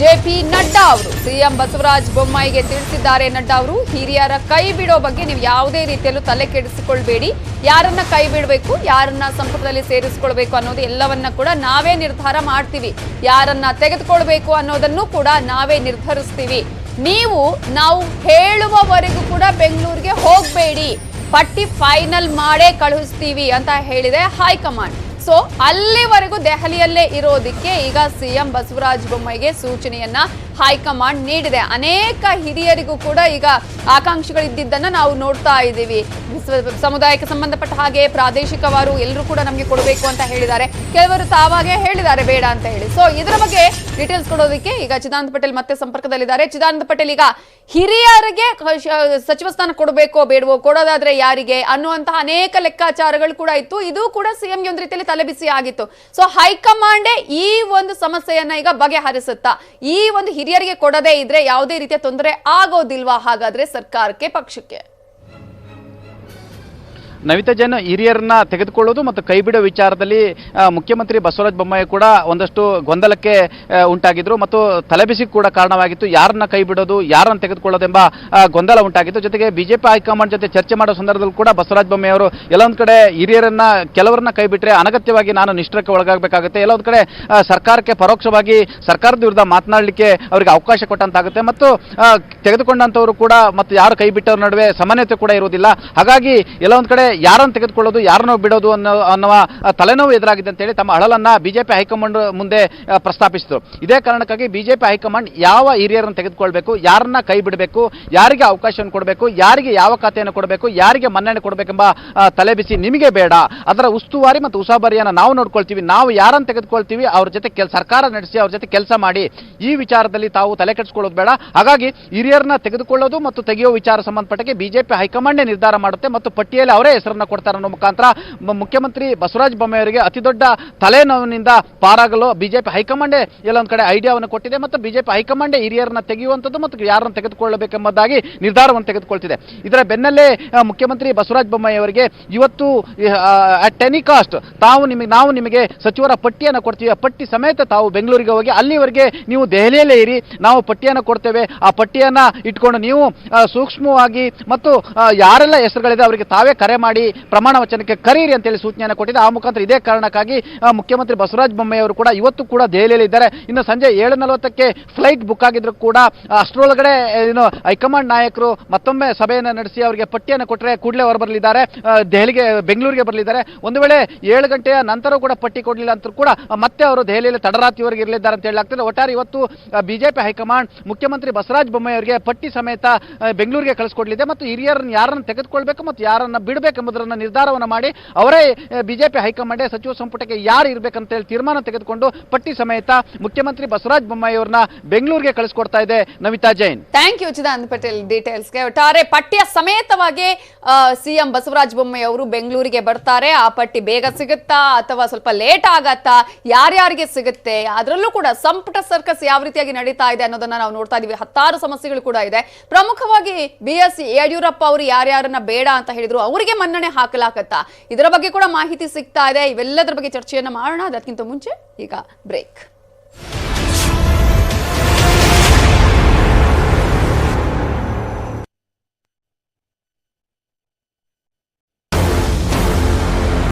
ಜೆ ಪಿ ನಡ್ಡಾ ಅವರು ಸಿಎಂ ಬಸವರಾಜ ಬೊಮ್ಮಾಯಿಗೆ ತಿಳಿಸಿದ್ದಾರೆ ನಡ್ಡಾ ಅವರು, ಹಿರಿಯರ ಕೈ ಬಿಡೋ ಬಗ್ಗೆ ನೀವು ಯಾವುದೇ ರೀತಿಯಲ್ಲೂ ತಲೆ ಕೆಡಿಸಿಕೊಳ್ಬೇಡಿ. ಯಾರನ್ನ ಕೈ ಬಿಡಬೇಕು, ಯಾರನ್ನ ಸಂಪುಟದಲ್ಲಿ ಸೇರಿಸಿಕೊಳ್ಬೇಕು ಅನ್ನೋದು ಎಲ್ಲವನ್ನ ಕೂಡ ನಾವೇ ನಿರ್ಧಾರ ಮಾಡ್ತೀವಿ. ಯಾರನ್ನ ತೆಗೆದುಕೊಳ್ಬೇಕು ಅನ್ನೋದನ್ನು ಕೂಡ ನಾವೇ ನಿರ್ಧರಿಸ್ತೀವಿ. ನೀವು, ನಾವು ಹೇಳುವವರೆಗೂ ಕೂಡ ಬೆಂಗಳೂರಿಗೆ ಹೋಗಬೇಡಿ. ಪಟ್ಟಿ ಫೈನಲ್ ಮಾಡೇ ಕಳುಹಿಸ್ತೀವಿ ಅಂತ ಹೇಳಿದೆ ಹೈಕಮಾಂಡ್. ಸೊ, ಅಲ್ಲಿವರೆಗೂ ದೆಹಲಿಯಲ್ಲೇ ಇರೋದಕ್ಕೆ ಈಗ ಸಿಎಂ ಬಸವರಾಜ ಬೊಮ್ಮಾಯಿಗೆ ಸೂಚನೆಯನ್ನ ಹೈಕಮಾಂಡ್ ನೀಡಿದೆ. ಅನೇಕ ಹಿರಿಯರಿಗೂ ಕೂಡ ಈಗ ಆಕಾಂಕ್ಷಿಗಳಿದ್ದನ್ನ ನಾವು ನೋಡ್ತಾ ಇದ್ದೀವಿ. ಸಮುದಾಯಕ್ಕೆ ಸಂಬಂಧಪಟ್ಟ ಹಾಗೆ ಪ್ರಾದೇಶಿಕವಾರು ಎಲ್ಲರೂ ಕೂಡ ನಮಗೆ ಕೊಡಬೇಕು ಅಂತ ಹೇಳಿದ್ದಾರೆ. ಕೆಲವರು ತಾವಾಗೆ ಹೇಳಿದ್ದಾರೆ, ಬೇಡ ಅಂತ ಹೇಳಿ. ಸೊ, ಇದರ ಬಗ್ಗೆ ಡೀಟೇಲ್ಸ್ ಕೊಡೋದಕ್ಕೆ ಈಗ ಚಿದಾನಂದ ಪಟೇಲ್ ಮತ್ತೆ ಸಂಪರ್ಕದಲ್ಲಿದ್ದಾರೆ. ಚಿದಾನಂದ ಪಟೇಲ್ ಈಗ ಹಿರಿಯರಿಗೆ ಸಚಿವ ಸ್ಥಾನ ಕೊಡಬೇಕೋ ಬೇಡವೋ ಕೊಡೋದಾದ್ರೆ ಯಾರಿಗೆ ಅನ್ನುವಂತಹ ಅನೇಕ ಲೆಕ್ಕಾಚಾರಗಳು ಕೂಡ ಇತ್ತು. ಇದು ಕೂಡ ಸಿಎಂಗೆ ಒಂದು ರೀತಿಯಲ್ಲಿ ತಲೆಬಿಸಿ ಆಗಿತ್ತು. ಸೊ ಹೈಕಮಾಂಡೇ ಈ ಒಂದು ಸಮಸ್ಯೆಯನ್ನ ಈಗ ಬಗೆಹರಿಸುತ್ತಾ, ಈ ಒಂದು ಹಿರಿಯರಿಗೆ ಕೊಡದೇ ಇದ್ರೆ ಯಾವುದೇ ರೀತಿಯ ತೊಂದರೆ ಆಗೋದಿಲ್ವಾ ಹಾಗಾದ್ರೆ ಸರ್ಕಾರಕ್ಕೆ, ಪಕ್ಷಕ್ಕೆ? ನವಿತಾ ಜೈನ್ ಹಿರಿಯರನ್ನ ತೆಗೆದುಕೊಳ್ಳೋದು ಮತ್ತು ಕೈ ಬಿಡೋ ವಿಚಾರದಲ್ಲಿ ಮುಖ್ಯಮಂತ್ರಿ ಬಸವರಾಜ ಬೊಮ್ಮಾಯಿ ಕೂಡ ಒಂದಷ್ಟು ಗೊಂದಲಕ್ಕೆ ಉಂಟಾಗಿದ್ರು ಮತ್ತು ತಲೆಬಿಸಿ ಕೂಡ ಕಾರಣವಾಗಿತ್ತು. ಯಾರನ್ನ ಕೈ ಬಿಡೋದು ಯಾರನ್ನ ತೆಗೆದುಕೊಳ್ಳೋದೆಂಬ ಗೊಂದಲ ಉಂಟಾಗಿತ್ತು. ಜೊತೆಗೆ ಬಿಜೆಪಿ ಹೈಕಮಾಂಡ್ ಜೊತೆ ಚರ್ಚೆ ಮಾಡೋ ಸಂದರ್ಭದಲ್ಲೂ ಕೂಡ ಬಸವರಾಜ ಬೊಮ್ಮಾಯಿ ಅವರು ಎಲ್ಲೊಂದು ಕಡೆ ಹಿರಿಯರನ್ನ, ಕೆಲವರನ್ನ ಕೈ ಬಿಟ್ಟರೆ ಅನಗತ್ಯವಾಗಿ ನಾನು ನಿಷ್ಠಕ್ಕೆ ಒಳಗಾಗಬೇಕಾಗುತ್ತೆ. ಎಲ್ಲೊಂದು ಕಡೆ ಸರ್ಕಾರಕ್ಕೆ ಪರೋಕ್ಷವಾಗಿ ಸರ್ಕಾರದ ವಿರುದ್ಧ ಮಾತನಾಡಲಿಕ್ಕೆ ಅವರಿಗೆ ಅವಕಾಶ ಕೊಟ್ಟಂತಾಗುತ್ತೆ. ಮತ್ತು ತೆಗೆದುಕೊಂಡಂಥವರು ಕೂಡ ಮತ್ತು ಯಾರು ಕೈ ಬಿಟ್ಟವ್ರ ನಡುವೆ ಸಮಾನತೆ ಕೂಡ ಇರುವುದಿಲ್ಲ. ಹಾಗಾಗಿ ಎಲ್ಲೊಂದು ಕಡೆ ಯಾರನ್ನು ತೆಗೆದುಕೊಳ್ಳೋದು, ಯಾರನ್ನು ಬಿಡೋದು ಅನ್ನೋ ಅನ್ನುವ ತಲೆನೋವು ಎದುರಾಗಿದೆ ಅಂತೇಳಿ ತಮ್ಮ ಅಳಲನ್ನ ಬಿಜೆಪಿ ಹೈಕಮಾಂಡ್ ಮುಂದೆ ಪ್ರಸ್ತಾಪಿಸಿತು ಇದೇ ಕಾರಣಕ್ಕಾಗಿ ಬಿಜೆಪಿ ಹೈಕಮಾಂಡ್ ಯಾವ ಹಿರಿಯರನ್ನು ತೆಗೆದುಕೊಳ್ಬೇಕು, ಯಾರನ್ನ ಕೈ ಬಿಡಬೇಕು, ಯಾರಿಗೆ ಅವಕಾಶವನ್ನು ಕೊಡಬೇಕು, ಯಾರಿಗೆ ಯಾವ ಖಾತೆಯನ್ನು ಕೊಡಬೇಕು, ಯಾರಿಗೆ ಮನ್ನಣೆ ಕೊಡಬೇಕೆಂಬ ತಲೆ ತಲೆಬಿಸಿ ನಿಮಗೆ ಬೇಡ. ಅದರ ಉಸ್ತುವಾರಿ ಮತ್ತು ಉಸಾಬರಿಯನ್ನು ನಾವು ನೋಡ್ಕೊಳ್ತೀವಿ, ನಾವು ಯಾರನ್ನು ತೆಗೆದುಕೊಳ್ತೀವಿ, ಅವ್ರ ಜೊತೆ ಕೆಲ್, ಸರ್ಕಾರ ನಡೆಸಿ ಅವ್ರ ಜೊತೆ ಕೆಲಸ ಮಾಡಿ. ಈ ವಿಚಾರದಲ್ಲಿ ತಾವು ತಲೆ ಕೆಡಿಸ್ಕೊಳ್ಳೋದು ಬೇಡ. ಹಾಗಾಗಿ ಹಿರಿಯರನ್ನ ತೆಗೆದುಕೊಳ್ಳೋದು ಮತ್ತು ತೆಗೆಯೋ ವಿಚಾರ ಸಂಬಂಧಪಟ್ಟಕ್ಕೆ ಬಿಜೆಪಿ ಹೈಕಮಾಂಡೇ ನಿರ್ಧಾರ ಮಾಡುತ್ತೆ ಮತ್ತು ಪಟ್ಟಿಯಲ್ಲಿ ಅವರೇ ಹೆಸರನ್ನ ಕೊಡ್ತಾರೆ ಅನ್ನೋ ಮುಖಾಂತರ ಮುಖ್ಯಮಂತ್ರಿ ಬಸವರಾಜ ಬೊಮ್ಮಾಯಿ ಅವರಿಗೆ ಅತಿ ದೊಡ್ಡ ತಲೆನೋವಿನಿಂದ ಪಾರಾಗಲು ಬಿಜೆಪಿ ಹೈಕಮಾಂಡೇ ಎಲ್ಲೊಂದು ಕಡೆ ಐಡಿಯಾವನ್ನು ಕೊಟ್ಟಿದೆ ಮತ್ತು ಬಿಜೆಪಿ ಹೈಕಮಾಂಡೇ ಹಿರಿಯರನ್ನ ತೆಗೆಯುವಂಥದ್ದು ಮತ್ತು ಯಾರನ್ನು ತೆಗೆದುಕೊಳ್ಳಬೇಕೆಂಬುದಾಗಿ ನಿರ್ಧಾರವನ್ನು ತೆಗೆದುಕೊಳ್ತಿದೆ. ಇದರ ಬೆನ್ನಲ್ಲೇ ಮುಖ್ಯಮಂತ್ರಿ ಬಸವರಾಜ ಬೊಮ್ಮಾಯಿ ಅವರಿಗೆ ಇವತ್ತು ಅಟ್ ಎನಿ ಕಾಸ್ಟ್ ತಾವು ನಿಮಗೆ, ನಾವು ನಿಮಗೆ ಸಚಿವರ ಪಟ್ಟಿಯನ್ನು ಕೊಡ್ತೀವಿ. ಆ ಪಟ್ಟಿ ಸಮೇತ ತಾವು ಬೆಂಗಳೂರಿಗೆ ಹೋಗಿ ಅಲ್ಲಿವರೆಗೆ ನೀವು ದೆಹಲಿಯಲ್ಲೇ ಇರಿ. ನಾವು ಪಟ್ಟಿಯನ್ನು ಕೊಡ್ತೇವೆ. ಆ ಪಟ್ಟಿಯನ್ನು ಇಟ್ಕೊಂಡು ನೀವು ಸೂಕ್ಷ್ಮವಾಗಿ ಮತ್ತು ಯಾರೆಲ್ಲ ಹೆಸರುಗಳಿದೆ ಅವರಿಗೆ ತಾವೇ ಕರೆ ಮಾಡಿ ಮಾಡಿ ಪ್ರಮಾಣ ವಚನಕ್ಕೆ ಕರೀರಿ ಅಂತೇಳಿ ಸೂಚನೆಯನ್ನು ಕೊಟ್ಟಿದೆ. ಆ ಮುಖಾಂತರ ಇದೇ ಕಾರಣಕ್ಕಾಗಿ ಮುಖ್ಯಮಂತ್ರಿ ಬಸವರಾಜ ಬೊಮ್ಮಾಯಿ ಅವರು ಕೂಡ ಇವತ್ತು ಕೂಡ ದೆಹಲಿಯಲ್ಲಿ ಇದ್ದಾರೆ. ಇನ್ನು ಸಂಜೆ ಏಳು ನಲವತ್ತಕ್ಕೆ ಫ್ಲೈಟ್ ಬುಕ್ ಆಗಿದ್ರು ಕೂಡ ಅಷ್ಟರೊಳಗಡೆ ಏನು, ಹೈಕಮಾಂಡ್ ನಾಯಕರು ಮತ್ತೊಮ್ಮೆ ಸಭೆಯನ್ನು ನಡೆಸಿ ಅವರಿಗೆ ಪಟ್ಟಿಯನ್ನು ಕೊಟ್ಟರೆ ಕೂಡಲೇ ಅವರು ಬರಲಿದ್ದಾರೆ. ದೆಹಲಿಗೆ, ಬೆಂಗಳೂರಿಗೆ ಬರಲಿದ್ದಾರೆ. ಒಂದು ವೇಳೆ ಏಳು ಗಂಟೆಯ ನಂತರ ಕೂಡ ಪಟ್ಟಿ ಕೊಡಲಿಲ್ಲ ಅಂತ ಕೂಡ ಮತ್ತೆ ಅವರು ದೆಹಲಿಯಲ್ಲಿ ತಡರಾತ್ರಿವರೆಗೆ ಇರಲಿದ್ದಾರೆ ಅಂತ ಹೇಳಲಾಗ್ತದೆ. ಒಟ್ಟಾರೆ ಇವತ್ತು ಬಿಜೆಪಿ ಹೈಕಮಾಂಡ್ ಮುಖ್ಯಮಂತ್ರಿ ಬಸವರಾಜ ಬೊಮ್ಮಾಯಿ ಅವರಿಗೆ ಪಟ್ಟಿ ಸಮೇತ ಬೆಂಗಳೂರಿಗೆ ಕಳಿಸ್ಕೊಡ್ಲಿದೆ. ಮತ್ತು ಹಿರಿಯರನ್ನು ಯಾರನ್ನು ತೆಗೆದುಕೊಳ್ಬೇಕು ಮತ್ತು ಯಾರನ್ನು ಬಿಡಬೇಕು ಎಂಬುದನ್ನು ನಿರ್ಧಾರವನ್ನು ಮಾಡಿ, ಅವರೇ ಬಿಜೆಪಿ ಹೈಕಮಾಂಡ್ ಸಚಿವ ಸಂಪುಟಕ್ಕೆ ಯಾರು ಇರಬೇಕಂತ ಹೇಳಿ ತೀರ್ಮಾನ ತೆಗೆದುಕೊಂಡು ಪಟ್ಟಿ ಸಮೇತ ಮುಖ್ಯಮಂತ್ರಿ ಬಸವರಾಜ ಬೊಮ್ಮಾಯಿ ಅವರನ್ನ ಬೆಂಗಳೂರಿಗೆ ಕಳಿಸ್ಕೊಡ್ತಾ ಇದೆ ನವಿತಾ ಜೈನ್. ಥ್ಯಾಂಕ್ ಯು ಚಿದಾನಂದ ಪಟೇಲ್ ಡೀಟೇಲ್ಸ್ಗೆ ಒಟ್ಟಾರೆ ಪಟ್ಟಿಯ ಸಮೇತವಾಗಿ ಸಿಎಂ ಬಸವರಾಜ ಬೊಮ್ಮಾಯಿ ಅವರು ಬೆಂಗಳೂರಿಗೆ ಬರ್ತಾರೆ. ಆ ಪಟ್ಟಿ ಬೇಗ ಸಿಗುತ್ತಾ ಅಥವಾ ಸ್ವಲ್ಪ ಲೇಟ್ ಆಗತ್ತಾ? ಯಾರ್ಯಾರಿಗೆ ಸಿಗುತ್ತೆ? ಅದರಲ್ಲೂ ಕೂಡ ಸಂಪುಟ ಸರ್ಕಸ್ ಯಾವ ರೀತಿಯಾಗಿ ನಡೀತಾ ಇದೆ ಅನ್ನೋದನ್ನ ನಾವು ನೋಡ್ತಾ ಇದೀವಿ. ಹತ್ತಾರು ಸಮಸ್ಯೆಗಳು ಕೂಡ ಇದೆ. ಪ್ರಮುಖವಾಗಿ ಬಿ ಎಸ್ ಯಡಿಯೂರಪ್ಪ ಅವರು ಯಾರ್ಯಾರನ್ನ ಬೇಡ ಅಂತ ಹೇಳಿದ್ರು, ಅವರಿಗೆ ಮನ್ನಣೆ ಹಾಕಲಾಗತ್ತಾ? ಇದರ ಬಗ್ಗೆ ಕೂಡ ಮಾಹಿತಿ ಸಿಗ್ತಾ ಇದೆ. ಇವೆಲ್ಲದರ ಬಗ್ಗೆ ಚರ್ಚೆಯನ್ನು ಮಾಡೋಣ. ಅದಕ್ಕಿಂತ ಮುಂಚೆ ಈಗ ಬ್ರೇಕ್.